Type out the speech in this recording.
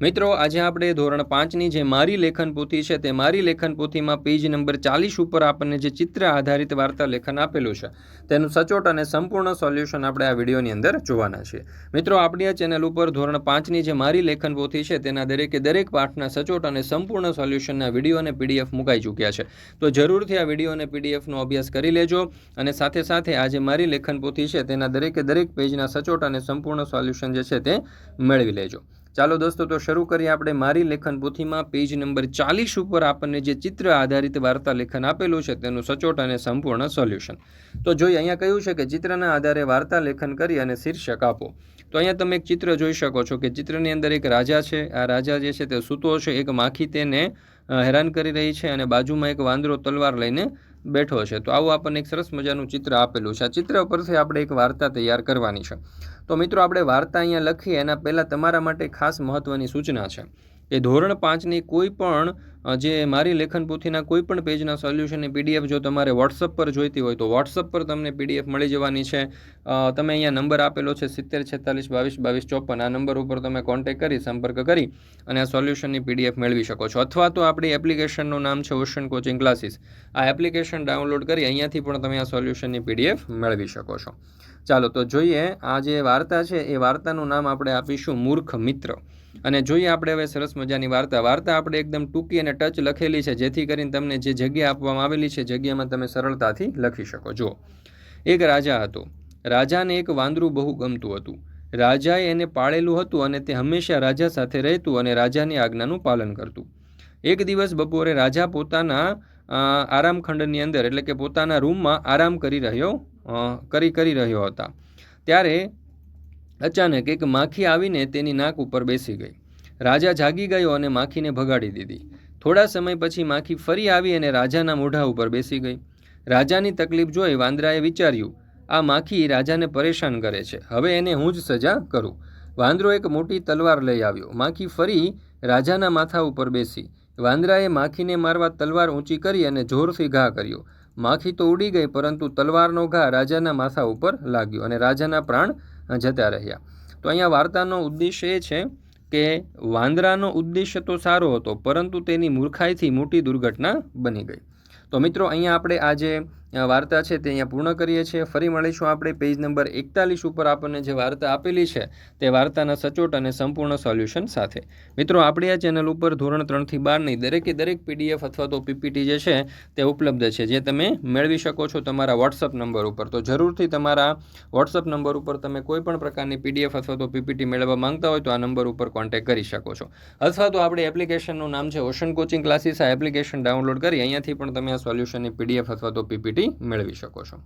મિત્રો, આજે આપણે ધોરણ પાંચની જે મારી લેખન પોથી છે, તે મારી લેખન પોથીમાં પેજ નંબર ચાલીસ ઉપર આપણને જે ચિત્ર આધારિત વાર્તા લેખન આપેલું છે, તેનું સચોટ અને સંપૂર્ણ સોલ્યુશન આપણે આ વિડીયોની અંદર જોવાના છીએ. મિત્રો, આપણી આ ચેનલ ઉપર ધોરણ પાંચની જે મારી લેખન પોથી છે, તેના દરેકે દરેક પાઠના સચોટ અને સંપૂર્ણ સોલ્યુશનના વીડિયો અને પીડીએફ મુકાઈ ચૂક્યા છે. તો જરૂરથી આ વીડિયો અને પીડીએફનો અભ્યાસ કરી લેજો અને સાથે સાથે આજે મારી લેખન પોથી છે, તેના દરેકે દરેક પેજના સચોટ અને સંપૂર્ણ સોલ્યુશન જે છે, તે મેળવી લેજો. ચાલો દોસ્તો, તો શરૂ કરીએ આપણે મારી લેખન પોથીમાં. પેજ નંબર ચાલીસ ઉપર આપણને જે ચિત્ર આધારિત વાર્તા લેખન આપેલું છે, તેનું સચોટ અને સંપૂર્ણ સોલ્યુશન. તો જોઈએ અહીંયા કહ્યું છે કે ચિત્રના આધારે વાર્તા લેખન કરી અને શીર્ષક આપો. તો અહીંયા તમે એક ચિત્ર જોઈ શકો છો કે ચિત્રની અંદર એક રાજા છે. આ રાજા જે છે, તે સૂતો છે, એક માખી તેને હેરાન કરી રહી છે અને બાજુમાં એક વાંદરો તલવાર લઈને બેઠો છે. તો આવું આપણને એક સરસ મજાનું ચિત્ર આપેલું છે. આ ચિત્ર પરથી આપણે એક વાર્તા તૈયાર કરવાની છે. તો મિત્રો આપણે વાર્તા અહીંયા લખીએ, એના પહેલાં તમારા માટે ખાસ મહત્ત્વની સૂચના છે. કે ધોરણ પાંચની કોઈ પણ જે મારી લેખન પોથીના કોઈ પણ પેજના સોલ્યુશનની પીડીએફ જો તમારે વોટ્સઅપ પર જોઈતી હોય તો વોટ્સઅપ પર તમને પીડીએફ મળી જવાની છે. તમે અહીંયા નંબર આપેલો છે સિત્તેર, છેતાલીસ, બાવીસ બાવીસ, ચોપન. આ નંબર ઉપર તમે કોન્ટેક કરી, સંપર્ક કરી અને આ સોલ્યુશનની પીડીએફ મેળવી શકો છો. અથવા તો આપણી એપ્લિકેશનનું નામ છે ઓશન કોચિંગ ક્લાસીસ આ એપ્લિકેશન ડાઉનલોડ કરી અહીંયાથી પણ તમે આ સોલ્યુશનની પીડીએફ મેળવી શકો છો. ચાલો, તો જોઈએ આ જે વાર્તા છે, એ વાર્તાનું નામ આપણે આપીશું મૂર્ખ મિત્ર. અને જોઈએ આપણે હવે સરસ મજાની વાર્તા. વાર્તા આપણે એકદમ ટૂંકી અને ટચ લખેલી છે, જેથી કરીને તમને જે જગ્યા આપવામાં આવેલી છે જગ્યામાં તમે સરળતાથી લખી શકો. જુઓ. એક રાજા હતો. રાજાને એક વાંદરું બહુ ગમતું હતું. રાજાએ એને પાળેલું હતું અને તે હંમેશા રાજા સાથે રહેતું અને રાજાની આજ્ઞાનું પાલન કરતું. એક દિવસ બપોરે રાજા પોતાના આરામખંડની અંદર, એટલે કે પોતાના રૂમમાં આરામ કરી રહ્યો કરી કરી રહ્યો હતા. ત્યારે અચાનક એક માખી આવીને તેની નાક ઉપર બેસી ગઈ. રાજા જાગી ગયો અને માખીને ભગાડી દીધી. થોડા સમય પછી માખી ફરી આવી અને રાજાના મોઢા ઉપર બેસી ગઈ. રાજાની તકલીફ જોઈ વાંદરાએ વિચાર્યું, આ માખી રાજાને પરેશાન કરે છે. હવે એને હું જ સજા કરું. વાંદરો એક મોટી તલવાર લઈ આવ્યો. માખી ફરી રાજાના માથા ઉપર બેસી. વાંદરાએ માખીને મારવા તલવાર ઊંચી કરી અને જોરથી ઘા કર્યો. માખી તો ઉડી ગઈ, પરંતુ તલવારનો ઘા રાજાના માથા ઉપર લાગ્યો અને રાજાના પ્રાણ જતા રહ્યા. તો અહીંયા વાર્તાનો ઉદ્દેશ્ય એ છે કે વાંદરાનો ઉદ્દેશ્ય તો સારો હતો પરંતુ તેની મૂર્ખાઈથી મોટી દુર્ઘટના બની ગઈ. તો મિત્રો અહીંયા આપણે આ જે અ, વાર્તા છે તે અહીંયા પૂર્ણ કરીએ છીએ. ફરી મળીશું આપણે પેજ નંબર એકતાલીસ ઉપર આપણને જે વાર્તા આપેલી છે, તે વાર્તાના સચોટ અને સંપૂર્ણ સોલ્યુશન સાથે. મિત્રો, આપણી આ ચેનલ ઉપર ધોરણ ત્રણથી બારની દરેકે દરેક પીડીએફ અથવા તો પીપીટી જે છે, તે ઉપલબ્ધ છે. જે તમે મેળવી શકો છો તમારા વોટ્સઅપ નંબર ઉપર. તો જરૂરથી તમારા વોટ્સઅપ નંબર ઉપર તમે કોઈ પણ પ્રકારની પીડીએફ અથવા તો પીપીટી મેળવવા માંગતા હોય તો આ નંબર ઉપર કોન્ટેક્ટ કરી શકો છો. અથવા તો આપણી એપ્લિકેશનનું નામ છે, ઓશન કોચિંગ ક્લાસીસ. આ એપ્લિકેશન ડાઉનલોડ કરી અહીંયાથી પણ તમે આ સોલ્યુશનની પીડીએફ અથવા તો પીપીટી મેળવી શકો છો.